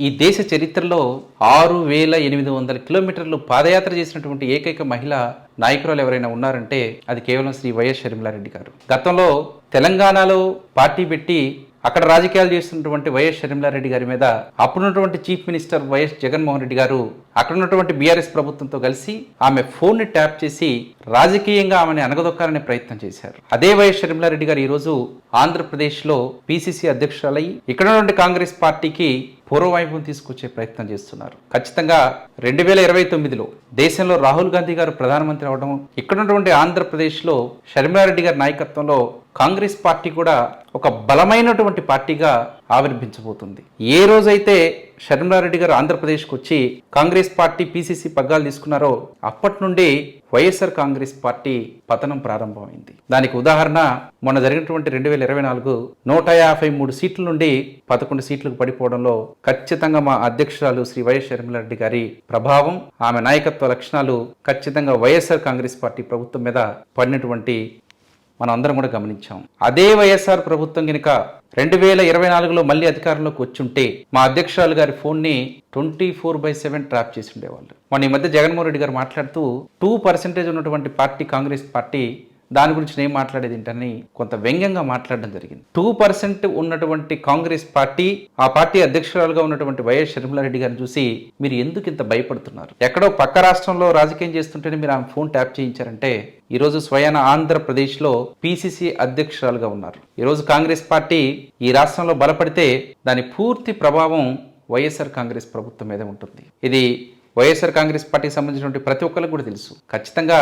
ఈ దేశ చరిత్రలో ఆరు వేల ఎనిమిది వందల కిలోమీటర్లు పాదయాత్ర చేసినటువంటి ఏకైక మహిళ నాయకురాలు ఎవరైనా ఉన్నారంటే అది కేవలం శ్రీ వైఎస్ షర్మిలారెడ్డి గారు. గతంలో తెలంగాణలో పార్టీ పెట్టి అక్కడ రాజకీయాలు చేస్తున్నటువంటి వైఎస్ షర్మిలారెడ్డి గారి మీద అప్పుడున్నటువంటి chief minister YS Jaganmohan Reddy గారు అక్కడ ఉన్నటువంటి బీఆర్ఎస్ ప్రభుత్వంతో కలిసి ఆమె ఫోన్ని ట్యాప్ చేసి రాజకీయంగా ఆమెను అనగదొక్కాలనే ప్రయత్నం చేశారు. అదే వైఎస్ షర్మిలారెడ్డి గారు ఈరోజు ఆంధ్రప్రదేశ్లో పిసిసి అధ్యక్షురాలయ్యి ఇక్కడ ఉన్నటువంటి కాంగ్రెస్ పార్టీకి పూర్వవైభవం తీసుకొచ్చే ప్రయత్నం చేస్తున్నారు. ఖచ్చితంగా రెండు వేల ఇరవై తొమ్మిదిలో దేశంలో రాహుల్ గాంధీ గారు ప్రధానమంత్రి అవడం ఇక్కడ ఉన్నటువంటి ఆంధ్రప్రదేశ్లో షర్మిలారెడ్డి గారి నాయకత్వంలో కాంగ్రెస్ పార్టీ కూడా ఒక బలమైనటువంటి పార్టీగా ఆవిర్భించబోతుంది. ఏ రోజైతే షర్మిలారెడ్డి గారు ఆంధ్రప్రదేశ్కి వచ్చి కాంగ్రెస్ పార్టీ పిసిసి పగ్గాలు తీసుకున్నారో అప్పటి నుండి వైఎస్ఆర్ కాంగ్రెస్ పార్టీ పతనం ప్రారంభమైంది. దానికి ఉదాహరణ మొన్న జరిగినటువంటి రెండు వేల ఇరవై నాలుగు నూట యాభై మూడు సీట్ల నుండి పదకొండు సీట్లకు పడిపోవడంలో ఖచ్చితంగా మా అధ్యక్షురాలు శ్రీ వైఎస్ షర్మిలారెడ్డి గారి ప్రభావం ఆమె నాయకత్వ లక్షణాలు ఖచ్చితంగా వైఎస్ఆర్ కాంగ్రెస్ పార్టీ ప్రభుత్వం మీద పడినటువంటి మనం అందరం కూడా గమనించాం. అదే వైఎస్ఆర్ ప్రభుత్వం కనుక రెండు వేల ఇరవై నాలుగులో మళ్ళీ అధికారంలోకి వచ్చుంటే మా అధ్యక్షురాలు గారి ఫోన్ని twenty four by seven trap చేసి ఉండేవాళ్ళు. మన ఈ మధ్య జగన్మోహన్ రెడ్డి గారు మాట్లాడుతూ టూ పర్సెంటేజ్ ఉన్నటువంటి పార్టీ కాంగ్రెస్ పార్టీ దాని గురించి నేను మాట్లాడేది ఏంటని కొంత వ్యంగ్యంగా మాట్లాడడం జరిగింది. టూ పర్సెంట్ ఉన్నటువంటి కాంగ్రెస్ పార్టీ ఆ పార్టీ అధ్యక్షురాలుగా ఉన్నటువంటి వైఎస్ షర్మిలారెడ్డి గారిని చూసి మీరు ఎందుకు ఇంత భయపడుతున్నారు? ఎక్కడో పక్క రాష్ట్రంలో రాజకీయం చేస్తుంటేనే మీరు ఆమె ఫోన్ ట్యాప్ చేయించారంటే ఈరోజు స్వయాన ఆంధ్రప్రదేశ్లో పీసీసీ అధ్యక్షురాలుగా ఉన్నారు. ఈరోజు కాంగ్రెస్ పార్టీ ఈ రాష్ట్రంలో బలపడితే దాని పూర్తి ప్రభావం వైఎస్ఆర్ కాంగ్రెస్ ప్రభుత్వం మీద ఉంటుంది. ఇది వైఎస్ఆర్ కాంగ్రెస్ పార్టీకి సంబంధించినటువంటి ప్రతి ఒక్కరికి కూడా తెలుసు. ఖచ్చితంగా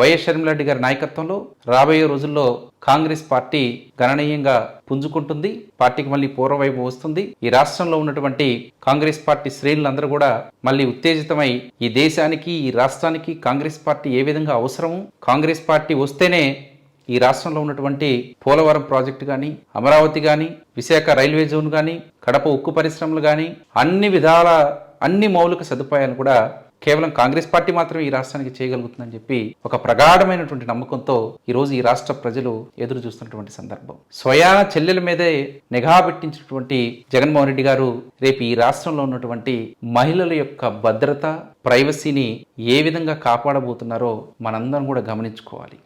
వైఎస్ షర్మిలారెడ్డి గారి నాయకత్వంలో రాబోయే రోజుల్లో కాంగ్రెస్ పార్టీ గణనీయంగా పుంజుకుంటుంది. పార్టీకి మళ్ళీ పూర్వవైపు వస్తుంది. ఈ రాష్ట్రంలో ఉన్నటువంటి కాంగ్రెస్ పార్టీ శ్రేణులందరూ కూడా మళ్ళీ ఉత్తేజితమై ఈ దేశానికి ఈ రాష్ట్రానికి కాంగ్రెస్ పార్టీ ఏ విధంగా అవసరము కాంగ్రెస్ పార్టీ వస్తేనే ఈ రాష్ట్రంలో ఉన్నటువంటి పోలవరం ప్రాజెక్టు కానీ అమరావతి కానీ విశాఖ రైల్వే జోన్ కానీ కడప ఉక్కు పరిశ్రమలు కానీ అన్ని విధాల అన్ని మౌలిక సదుపాయాలు కూడా కేవలం కాంగ్రెస్ పార్టీ మాత్రమే ఈ రాష్ట్రానికి చేయగలుగుతుందని చెప్పి ఒక ప్రగాఢమైనటువంటి నమ్మకంతో ఈరోజు ఈ రాష్ట్ర ప్రజలు ఎదురు చూస్తున్నటువంటి సందర్భం. స్వయాన చెల్లెల మీదే నిఘా పెట్టించినటువంటి జగన్మోహన్ రెడ్డి గారు రేపు ఈ రాష్ట్రంలో ఉన్నటువంటి మహిళల యొక్క భద్రత ప్రైవసీని ఏ విధంగా కాపాడబోతున్నారో మనందరం కూడా గమనించుకోవాలి.